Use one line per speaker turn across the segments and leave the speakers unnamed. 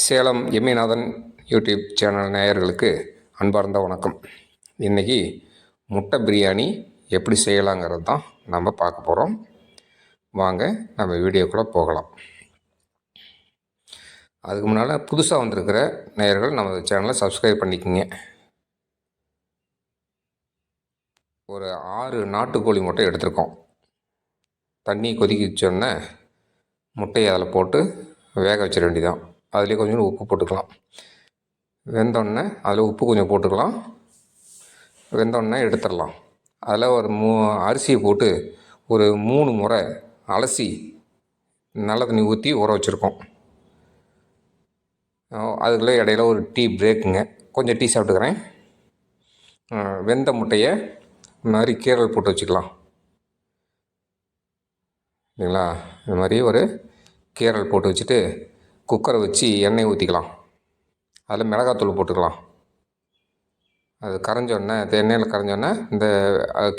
Salem எம்மிநாதன் YouTube channel நேயர்களுக்கு அன்பார்ந்த வணக்கம். இன்றைக்கி முட்டை பிரியாணி எப்படி செய்யலாங்கிறது தான் நம்ம பார்க்க போகிறோம் வாங்க நம்ம வீடியோக்குள்ளே போகலாம். அதுக்கு முன்னால் புதுசாக வந்திருக்கிற நேயர்கள் நம்ம சேனலை சப்ஸ்கிரைப் பண்ணிக்கோங்க. ஒரு ஆறு நாட்டுக்கோழி முட்டை எடுத்திருக்கோம். தண்ணி கொதிக்க வச்சோடனே முட்டையை அதில் போட்டு வேக வச்சிட வேண்டியதான் அதுலேயே கொஞ்சம் உப்பு போட்டுக்கலாம். வெந்தோடனே அதில் உப்பு கொஞ்சம் போட்டுக்கலாம். வெந்தோடனே எடுத்துடலாம். அதில் ஒரு மூ அரிசியை போட்டு ஒரு மூணு முறை அலசி நல்ல தண்ணி ஊற்றி ஊற வச்சுருக்கோம். அதுக்குள்ளே இடையில ஒரு டீ பிரேக்குங்க. கொஞ்சம் டீ சாப்பிட்டுக்கிறேன். வெந்த முட்டையை இந்த மாதிரி கீரல் போட்டு வச்சுக்கலாம். சரிங்களா இந்த மாதிரி ஒரு கீரல் போட்டு வச்சுட்டு குக்கரை வச்சு எண்ணெய் ஊற்றிக்கலாம் அதில் மிளகாத்தூள் போட்டுக்கலாம். அது கரைஞ்சோடனே எண்ணெயில் கரைஞ்சோடனே இந்த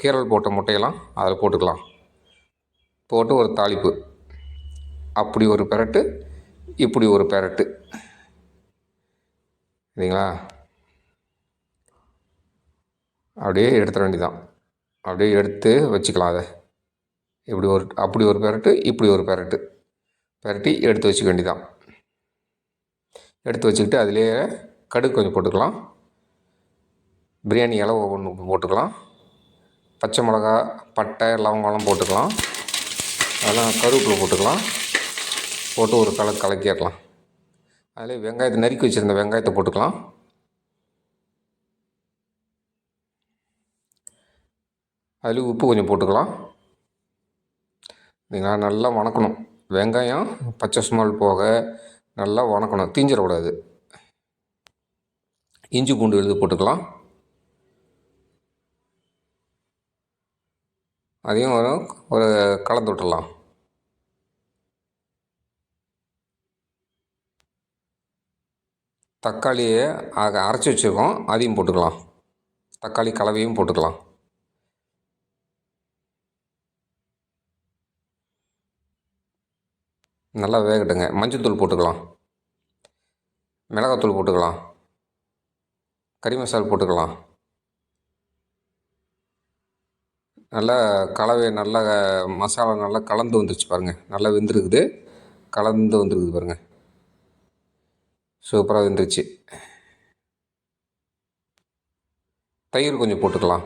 கீரல் போட்ட முட்டையெல்லாம் அதில் போட்டுக்கலாம். போட்டு ஒரு தாளிப்பு. அப்படி ஒரு பெரட்டு இப்படி ஒரு பெரட்டு. சரிங்களா? அப்படியே எடுத்துட வேண்டியதான் அப்படியே எடுத்து வச்சுக்கலாம் அதை. இப்படி ஒரு அப்படி ஒரு பெரட்டு இப்படி ஒரு பெரட்டு. பெரட்டி எடுத்து வச்சுக்க வேண்டியதான் எடுத்து வச்சுக்கிட்டு அதிலேயே கடுகு கொஞ்சம் போட்டுக்கலாம். பிரியாணி இலை ஒன்று போட்டுக்கலாம். பச்சை மிளகா பட்டை லவங்கம்லாம் போட்டுக்கலாம். அதெல்லாம் கருவேப்பிலை போட்டுக்கலாம். போட்டு ஒரு கல கலக்கிடலாம். அதில் வெங்காயத்தை நறுக்கி வச்சுருந்த வெங்காயத்தை போட்டுக்கலாம். அதில் உப்பு கொஞ்சம் போட்டுக்கலாம். நீங்கள் நல்லா வணக்கணும். வெங்காயம் பச்சை ஸ்மெல் போக நல்லா வணக்கணும். தீஞ்சிடக்கூடாது. இஞ்சி பூண்டு எழுது போட்டுக்கலாம். அதையும் ஒரு ஒரு கலந்து விட்டுடலாம். தக்காளியை அரைச்சி வச்சுருக்கோம். அதையும் போட்டுக்கலாம். தக்காளி கலவையும் போட்டுக்கலாம். நல்லா வேகட்டுங்க. மஞ்சத்தூள் போட்டுக்கலாம். மிளகாத்தூள் போட்டுக்கலாம். கறி மசால் போட்டுக்கலாம். நல்லா கலவை நல்லா மசாலா நல்லா கலந்து வந்துருச்சு பாருங்கள் நல்லா வெந்திருக்குது. கலந்து வந்துருக்குது பாருங்கள் சூப்பராக வெந்துருச்சு. தயிர் கொஞ்சம் போட்டுக்கலாம்.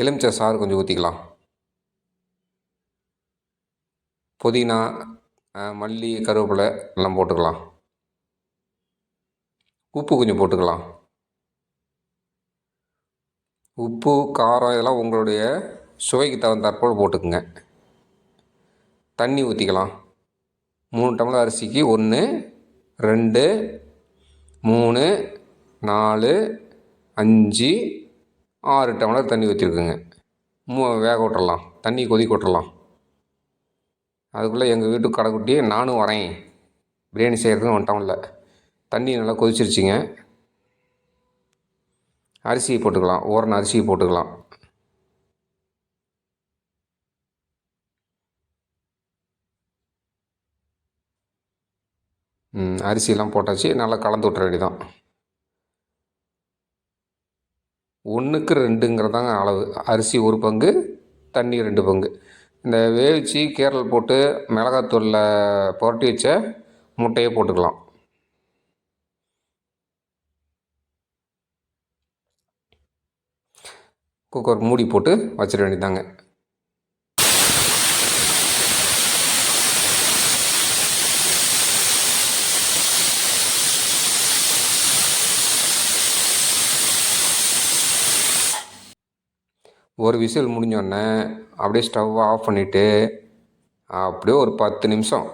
எலுமிச்சை சாறு கொஞ்சம் ஊற்றிக்கலாம் புதினா மல்லி கருவேப்பிலை எல்லாம் போட்டுக்கலாம். உப்பு கொஞ்சம் போட்டுக்கலாம். உப்பு காரம் இதெல்லாம் உங்களுடைய சுவைக்கு தகுந்தாற்போல் போட்டுக்குங்க. தண்ணி ஊற்றிக்கலாம் மூணு டம்ளர் அரிசிக்கு ஒன்று ரெண்டு மூணு நாலு அஞ்சு ஆறு டம்ளர் தண்ணி ஊற்றிருக்குங்க மூ வேக விட்டுறலாம். தண்ணி கொதிக்க விட்டுறலாம். அதுக்குள்ளே எங்கள் வீட்டு கடைக்குட்டி நானும் வரேன். பிரியாணி செய்கிறதுன்னு வந்துட்டோம் இல்லை தண்ணி நல்லா கொதிச்சிருச்சிங்க. அரிசியை போட்டுக்கலாம். ஓரண அரிசியை போட்டுக்கலாம். ம், அரிசியெல்லாம் போட்டாச்சு. நல்லா கலந்து விட்டுற வேண்டியதான் ஒன்றுக்கு ரெண்டுங்கிறதாங்க அளவு. அரிசி ஒரு பங்கு தண்ணி ரெண்டு பங்கு. இந்த வேவிச்சு கேரல் போட்டு மிளகாத்தூளில் புரட்டி வச்ச முட்டையை போட்டுக்கலாம். குக்கர் மூடி போட்டு வச்சிட வேண்டியதாங்க ஒரு விசில் முடிஞ்சோடனே அப்படியே ஸ்டவ் ஆஃப் பண்ணிவிட்டு அப்படியே ஒரு பத்து நிமிஷம்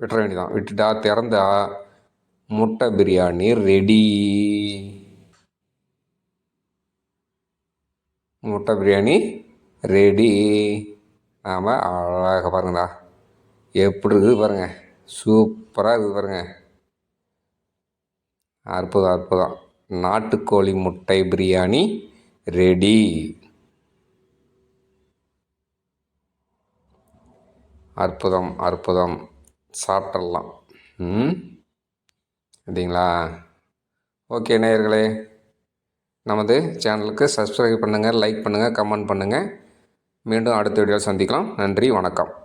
விட்டுற வேண்டியதான் விட்டுட்டா திறந்தா முட்டை பிரியாணி ரெடி முட்டை பிரியாணி ரெடி நாம் அழகாக பாருங்கடா. எப்படி இருக்குது பாருங்கள் சூப்பராக இருக்குது பாருங்கள் அற்புதம் அற்புதம். நாட்டுக்கோழி முட்டை பிரியாணி ரெடி அற்புதம் அற்புதம். சாப்பிட்றலாம் ம்? அப்படிங்களா ஓகே நேயர்களே. நமது சேனலுக்கு சப்ஸ்கிரைப் பண்ணுங்கள் லைக் பண்ணுங்கள் கமெண்ட் பண்ணுங்கள் மீண்டும் அடுத்த வீடியோவில் சந்திக்கலாம். நன்றி வணக்கம்.